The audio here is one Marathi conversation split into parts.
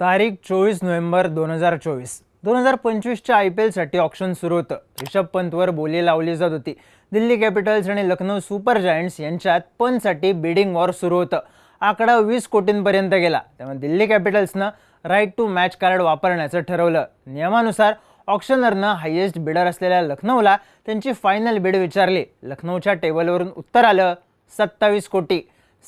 तारीख चोवीस नोव्हेंबर दोन हजार चोवीस. दोन हजार पंचवीसच्या आय पी एलसाठी ऑप्शन सुरू होतं. रिषभ पंतवर बोली लावली जात होती. दिल्ली कॅपिटल्स आणि लखनौ सुपर जायंट्स यांच्यात पंतसाठी बिडिंग वॉर सुरू होतं. आकडा वीस कोटींपर्यंत गेला. त्यामुळे दिल्ली कॅपिटल्सनं राईट टू मॅच कार्ड वापरण्याचं ठरवलं. नियमानुसार ऑप्शनरनं हायेस्ट बिडर असलेल्या लखनौला त्यांची फायनल बिड विचारली. लखनौच्या टेबलवरून उत्तर आलं सत्तावीस कोटी.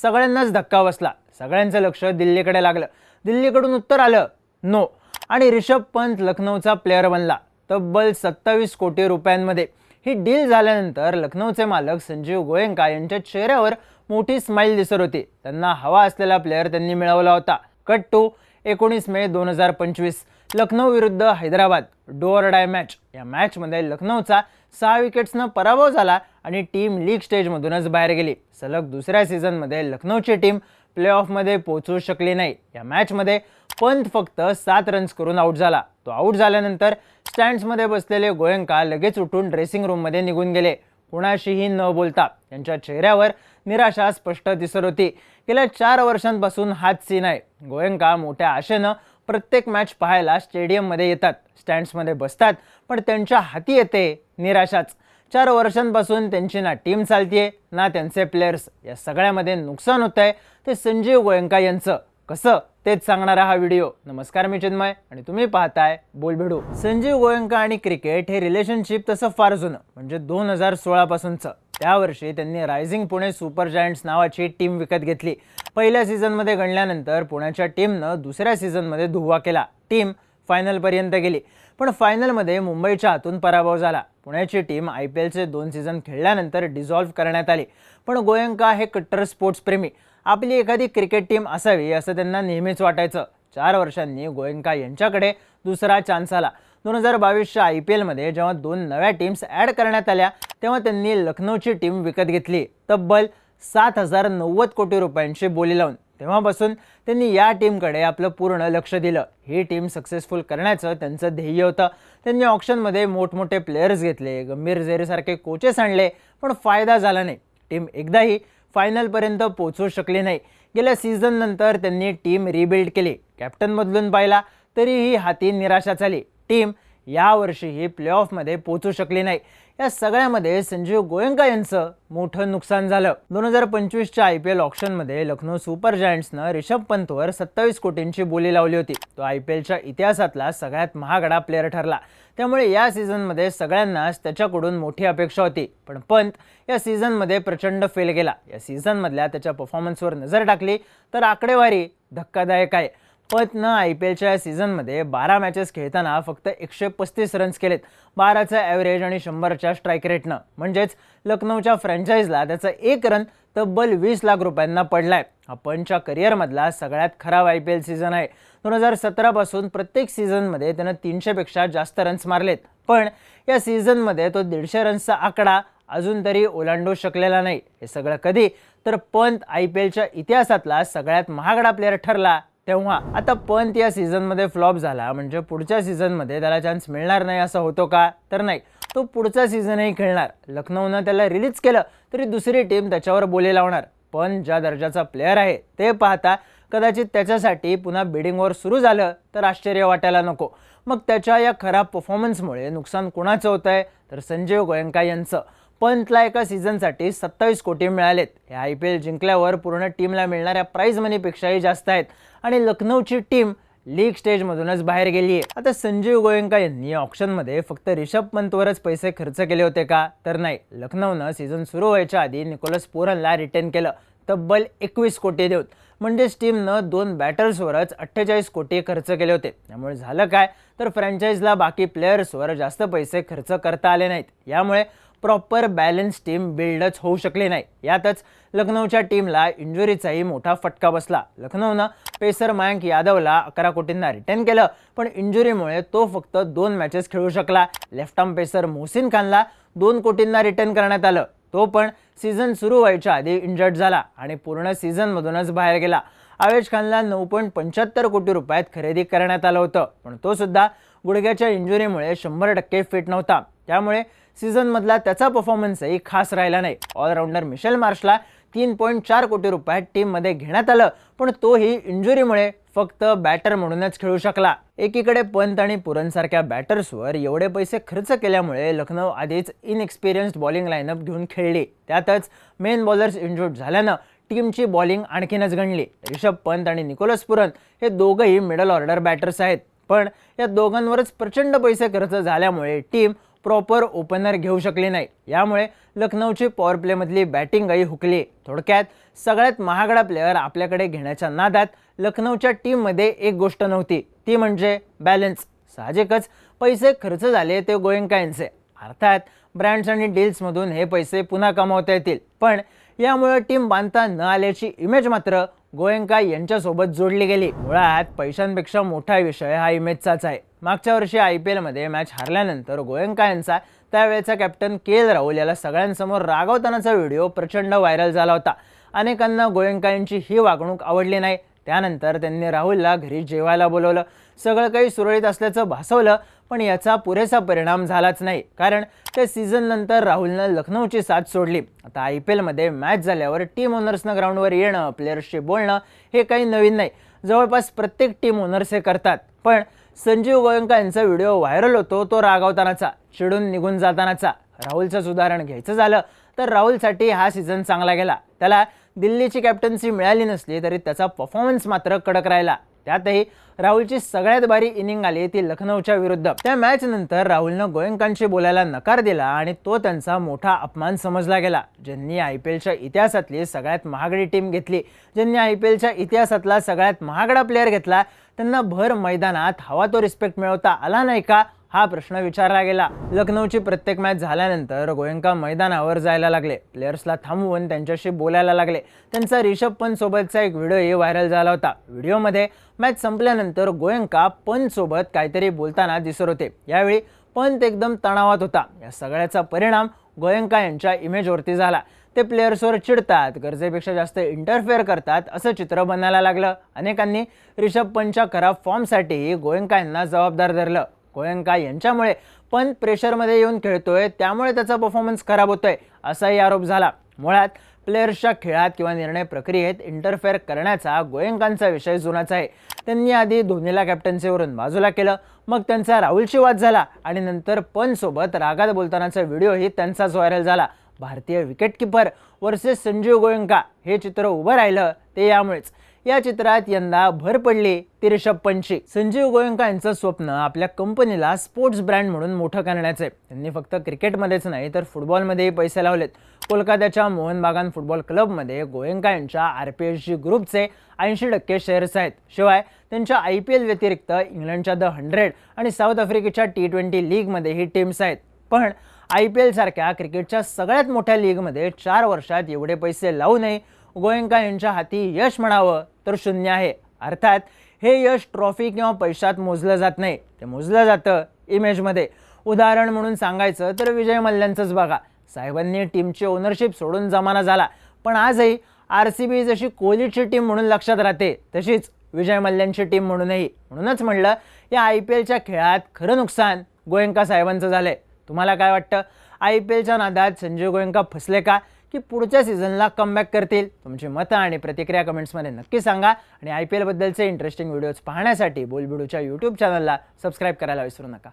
सगळ्यांनाच धक्का बसला. सगळ्यांचं लक्ष दिल्लीकडे लागलं. दिल्लीकडून उत्तर आलं. नो आणि रिषभ पंत लखनौचा प्लेअर बनला. तब्बल सत्तावीस कोटी रुपयांमध्ये. ही डील झाल्यानंतर लखनौचे मालक संजीव गोयंका यांच्या चेहऱ्यावर मोठी स्माईल दिसत होती. त्यांना हवा असलेला प्लेअर त्यांनी मिळवला होता. कट टू एकोणीस मे दोन हजार पंचवीस. लखनौ विरुद्ध हैदराबाद. डोअर डाय मॅच या मॅचमध्ये लखनौचा सहा विकेट्सनं पराभव झाला आणि टीम लीग स्टेजमधूनच बाहेर गेली. सलग दुसऱ्या सीझनमध्ये लखनौची टीम प्लेऑफमध्ये पोहोचू शकले नाही. या मॅचमध्ये पंत फक्त सात रन्स करून आऊट झाला. तो आऊट झाल्यानंतर स्टँड्समध्ये बसलेले गोयंका लगेच उठून ड्रेसिंग रूममध्ये निघून गेले. कुणाशीही न बोलता त्यांच्या चेहऱ्यावर निराशा स्पष्ट दिसत होती. गेल्या चार वर्षांपासून हाच सीन आहे. गोयंका मोठ्या आशेनं प्रत्येक मॅच पाहायला स्टेडियममध्ये येतात. स्टँड्समध्ये बसतात पण त्यांच्या हाती येते निराशाच. चार वर्षांपासून त्यांची ना टीम चालतीये ना त्यांचे प्लेयर्स या सगळ्यामध्ये नुकसान होत आहे ते संजीव गोयंका यांचं कसं तेच सांगणारा हा व्हिडिओ नमस्कार मी चिन्मय आणि तुम्ही पाहताय बोलभिडू. संजीव गोयंका आणि क्रिकेट हे रिलेशनशिप तसं फार जुनं म्हणजे दोन हजार सोळापासूनचं. त्यावर्षी त्यांनी रायझिंग पुणे सुपर जायंट्स नावाची टीम विकत घेतली. पहिल्या सीझनमध्ये गणल्यानंतर पुण्याच्या टीमनं दुसऱ्या सीझनमध्ये धुव्वा केला. टीम फायनलपर्यंत गेली. पण फायनलमध्ये मुंबईच्या हातून पराभव झाला. पुण्याची टीम आय पी एलचे दोन सीझन खेळल्यानंतर डिझॉल्व्ह करण्यात आली. पण गोयंका हे कट्टर स्पोर्ट्स प्रेमी. आपली एखादी क्रिकेट टीम असावी असं त्यांना नेहमीच वाटायचं. चार वर्षांनी गोयंका यांच्याकडे दुसरा चान्स आला. दोन हजार बावीसच्या आय पी एलमध्ये जेव्हा दोन नव्या टीम्स ॲड करण्यात आल्या तेव्हा त्यांनी लखनौची टीम विकत घेतली. तब्बल सात हजार नव्वद कोटी रुपयांची बोली लावून तेव्हापासून त्यांनी या टीमकडे आपलं पूर्ण लक्ष दिलं. ही टीम सक्सेसफुल करण्याचं त्यांचं ध्येय होतं. त्यांनी ऑप्शनमध्ये मोठमोठे प्लेयर्स घेतले गंभीर झेरेसारखे कोचेस आणले पण फायदा झाला नाही. टीम एकदाही फायनलपर्यंत पोचू शकली नाही. गेल्या सीझननंतर त्यांनी टीम रिबिल्ड केली. कॅप्टन बदलून पाहिला तरीही हाती निराशा झाली. टीम यावर्षीही प्लेऑफमध्ये पोचू शकली नाही. या सगळ्यामध्ये संजीव गोयंका यांचं मोठं नुकसान झालं. दोन हजार पंचवीसच्या आय पी एल ऑप्शनमध्ये लखनौ सुपर जायंट्सनं रिषभ पंतवर सत्तावीस कोटींची बोली लावली होती. तो आय पी एलच्या इतिहासातला सगळ्यात महागडा प्लेअर ठरला. त्यामुळे या सीझनमध्ये सगळ्यांनाच त्याच्याकडून मोठी अपेक्षा होती. पण पंत या सीझनमध्ये प्रचंड फेल गेला. या सीझनमधल्या त्याच्या परफॉर्मन्सवर नजर टाकली तर आकडेवारी धक्कादायक आहे. पंतनं आय पी एलच्या या सीझनमध्ये बारा मॅचेस खेळताना फक्त एकशे पस्तीस रन्स केलेत. बाराचं ॲव्हरेज आणि शंभरच्या स्ट्राईक रेटनं म्हणजेच लखनौच्या फ्रँचाईजला त्याचा एक रन तब्बल वीस लाख रुपयांना पडलाय. हा पंचच्या करिअरमधला सगळ्यात खराब आय पी एल सीझन आहे. दोन हजार सतरापासून प्रत्येक सीझनमध्ये त्यानं तीनशेपेक्षा जास्त रन्स मारलेत. पण या सीझनमध्ये तो दीडशे रन्सचा आकडा अजून तरी ओलांडू शकलेला नाही. हे सगळं कधी? तर पंत आय पी एलच्या इतिहासातला सगळ्यात महागडा प्लेअर ठरला. तेव्हा आता पंत या सीझनमध्ये फ्लॉप झाला म्हणजे पुढच्या सीझनमध्ये त्याला चान्स मिळणार नाही असं होतो का? तर नाही. तो पुढचा सीझनही खेळणार. लखनौनं त्याला रिलीज केलं तरी दुसरी टीम त्याच्यावर बोले लावणार. पण ज्या दर्जाचा प्लेअर आहे ते पाहता कदाचित त्याच्यासाठी पुन्हा बिडिंगवर सुरू झालं तर आश्चर्य वाटायला नको. मग त्याच्या या खराब परफॉर्मन्समुळे नुकसान कुणाचं होतं आहे तर संजीव गोयंका यांचं. पंतला एका सीझनसाठी सत्तावीस कोटी मिळालेत. हे आय पी एल जिंकल्यावर पूर्ण टीमला मिळणाऱ्या प्राईज मनीपेक्षाही जास्त आहेत. आणि लखनौची टीम लीग स्टेजमधूनच बाहेर गेली आहे आता संजीव गोयंका यांनी ऑप्शनमध्ये फक्त रिषभ पंतवरच पैसे खर्च केले होते का? तर नाही. लखनौनं सीझन सुरू व्हायच्या आधी निकोलस पोरनला रिटर्न केलं. तब्बल एकवीस कोटी देऊन. म्हणजेच टीमनं दोन बॅटर्सवरच अठ्ठेचाळीस कोटी खर्च केले होते. त्यामुळे झालं काय? तर फ्रँचाईजला बाकी प्लेयर्सवर जास्त पैसे खर्च करता आले नाहीत. यामुळे प्रॉपर बॅलन्स टीम बिल्डच होऊ शकली नाही. यातच लखनौच्या टीमला इंजुरीचाही मोठा फटका बसला. लखनौनं पेसर मयांक यादवला अकरा कोटींना रिटर्न केलं पण इंजुरीमुळे तो फक्त दोन मॅचेस खेळू शकला. लेफ्ट आर्म पेसर मोहसिन खानला दोन कोटींना रिटर्न करण्यात आलं. तो पण सीझन सुरू व्हायच्या आधी इंजर्ड झाला आणि पूर्ण सीझनमधूनच बाहेर गेला. आवेश खानला नऊ पॉईंट पंच्याहत्तर कोटी रुपयात खरेदी करण्यात आलं होतं पण तो सुद्धा गुडघ्याच्या इंजुरीमुळे शंभर टक्के फिट नव्हता. त्यामुळे सीझनमधला त्याचा परफॉर्मन्सही खास राहिला नाही. ऑलराऊंडर मिशेल मार्शला तीन पॉईंट चार कोटी रुपयात टीममध्ये घेण्यात आलं पण तोही इंजुरीमुळे फक्त बॅटर म्हणूनच खेळू शकला. एकीकडे पंत आणि पुरणसारख्या बॅटर्सवर एवढे पैसे खर्च केल्यामुळे लखनौ आधीच इनएक्सपिरियन्स्ड बॉलिंग लाईनअप घेऊन खेळली. त्यातच मेन बॉलर्स इंजूर्ड झाल्यानं टीमची बॉलिंग आणखीनच गणली. रिषभ पंत आणि निकोलस पुरन हे दोघंही मिडल ऑर्डर बॅटर्स आहेत. पण या दोघांवरच प्रचंड पैसे खर्च झाल्यामुळे टीम प्रॉपर ओपनर घेऊ शकले नाही. यामुळे लखनौची पॉवर प्लेमधली बॅटिंगही हुकली. थोडक्यात सगळ्यात महागडा प्लेअर आपल्याकडे घेण्याच्या नादात लखनौच्या टीममध्ये एक गोष्ट नव्हती. ती म्हणजे बॅलन्स साहजिकच पैसे खर्च झाले ते गोयंका यांचे अर्थात ब्रँड्स आणि डील्समधून हे पैसे पुन्हा कमावता येतील. पण यामुळे टीम बांधता न आल्याची इमेज मात्र गोयंका यांच्यासोबत जोडली गेली. मुळात पैशांपेक्षा मोठा विषय हा इमेजचाच आहे. मागच्या वर्षी आय पी एलमध्ये मॅच हारल्यानंतर गोयंका यांचा त्यावेळेचा कॅप्टन के एल राहुल याला सगळ्यांसमोर रागवतानाचा व्हिडिओ प्रचंड व्हायरल झाला होता. अनेकांना गोयंका यांची ही वागणूक आवडली नाही. त्यानंतर त्यांनी राहुलला घरी जेवायला बोलवलं. सगळं काही सुरळीत असल्याचं भासवलं. पण याचा पुरेसा परिणाम झालाच नाही. कारण त्या सीझननंतर राहुलनं लखनौची साथ सोडली. आता आय पी एलमध्ये मॅच झाल्यावर टीम ओनर्सनं ग्राउंडवर येणं प्लेयर्सशी बोलणं हे काही नवीन नाही. जवळपास प्रत्येक टीम ओनर्स हे करतात. पण संजीव गोयंका यांचा व्हिडिओ व्हायरल होतो तो रागावतानाचा चिडून निघून जातानाचा. राहुलचं उदाहरण घ्यायचं झालं तर राहुलसाठी हा सीझन चांगला गेला. त्याला दिल्लीची कॅप्टन्सी मिळाली नसली तरी त्याचा परफॉर्मन्स मात्र कडक राहिला. त्यातही राहुलची सगळ्यात भारी इनिंग आली ती लखनौच्या विरुद्ध. त्या मॅच नंतर राहुलनं गोयंकांशी बोलायला नकार दिला आणि तो त्यांचा मोठा अपमान समजला गेला. ज्यांनी आय पी एलच्या इतिहासातली सगळ्यात महागडी टीम घेतली ज्यांनी आय पी एलच्या इतिहासातला सगळ्यात महागडा प्लेअर घेतला त्यांना भर मैदानात हवा तो रिस्पेक्ट मिळवता आला नाही का? हा प्रश्न विचारला गेला. लखनौची प्रत्येक मॅच झाल्यानंतर गोयंका मैदानावर जायला लागले. प्लेयर्सला थांबवून त्यांच्याशी बोलायला लागले. त्यांचा रिषभ पंत सोबतचा एक व्हिडिओही व्हायरल झाला होता. व्हिडिओमध्ये मॅच संपल्यानंतर गोयंका पंत सोबत काहीतरी बोलताना दिसत होते. यावेळी पंत एकदम तणावात होता. या सगळ्याचा परिणाम गोयंका यांच्या इमेजवरती झाला. ते प्लेयर्सवर चिडतात गरजेपेक्षा जास्त इंटरफेअर करतात असं चित्र बनायला लागलं. अनेकांनी रिषभ पंतच्या खराब फॉर्मसाठी गोयंका यांना जबाबदार धरलं. गोयंका यांच्यामुळे पण प्रेशरमध्ये येऊन खेळतोय त्यामुळे त्याचा परफॉर्मन्स खराब होतोय असाही आरोप झाला. मुळात प्लेयर्सच्या खेळात किंवा निर्णय प्रक्रियेत इंटरफेअर करण्याचा गोयंकांचा विषय जुनाच आहे. त्यांनी आधी धोनीला कॅप्टन्सीवरून बाजूला केलं मग त्यांचा राहुलशी वाद झाला आणि नंतर पंतसोबत रागात बोलतानाचा व्हिडिओही त्यांचाच व्हायरल झाला. भारतीय विकेटकीपर वर्सेस संजीव गोयंका हे चित्र उभं राहिलं ते यामुळेच. या चित्रात यंदा भर पडली ती रिषभ पंतची संजीव गोयंका यांचं स्वप्न आपल्या कंपनीला स्पोर्ट्स ब्रँड म्हणून मोठं करण्याचं. आहे त्यांनी फक्त क्रिकेटमध्येच नाही तर फुटबॉलमध्येही पैसे लावलेत. कोलकात्याच्या मोहन बागान फुटबॉल क्लबमध्ये गोयंका यांच्या आर पी एस जी ग्रुपचे ऐंशी टक्के शेअर्स आहेत. शिवाय त्यांच्या आय पी एल व्यतिरिक्त इंग्लंडच्या द हंड्रेड आणि साऊथ आफ्रिकेच्या टी ट्वेंटी लीगमध्येही टीम्स आहेत. पण आय पी एलसारख्या क्रिकेटच्या सगळ्यात मोठ्या लीगमध्ये चार वर्षात एवढे पैसे लावू नये. गोयंका यांच्या हाती यश म्हणावं तर शून्य आहे. अर्थात हे यश ट्रॉफी किंवा पैशात मोजलं जात नाही. ते मोजलं जातं इमेजमध्ये. उदाहरण म्हणून सांगायचं तर विजय मल्ल्यांचंच बघा. साहेबांनी टीमची ओनरशिप सोडून जमाना झाला. पण आजही आर सी बी जशी कोहलीची टीम म्हणून लक्षात राहते तशीच विजय मल्ल्यांची टीम म्हणूनही. म्हणूनच म्हणलं या आय पी एलच्या खेळात खरं नुकसान गोयंका साहेबांचं झालं आहे तुम्हाला काय वाटतं? आय पी एलच्या नादात संजय गोयंका फसले का? की पुढच्या सीझनला कमबॅक करतील? तुमची मतं आणि प्रतिक्रिया कमेंट्समध्ये नक्की सांगा. आणि आय पी एलबद्दलचे इंटरेस्टिंग व्हिडिओज पाहण्यासाठी बोलबिडूच्या यूट्यूब चॅनलला सबस्क्राईब करायला विसरू नका.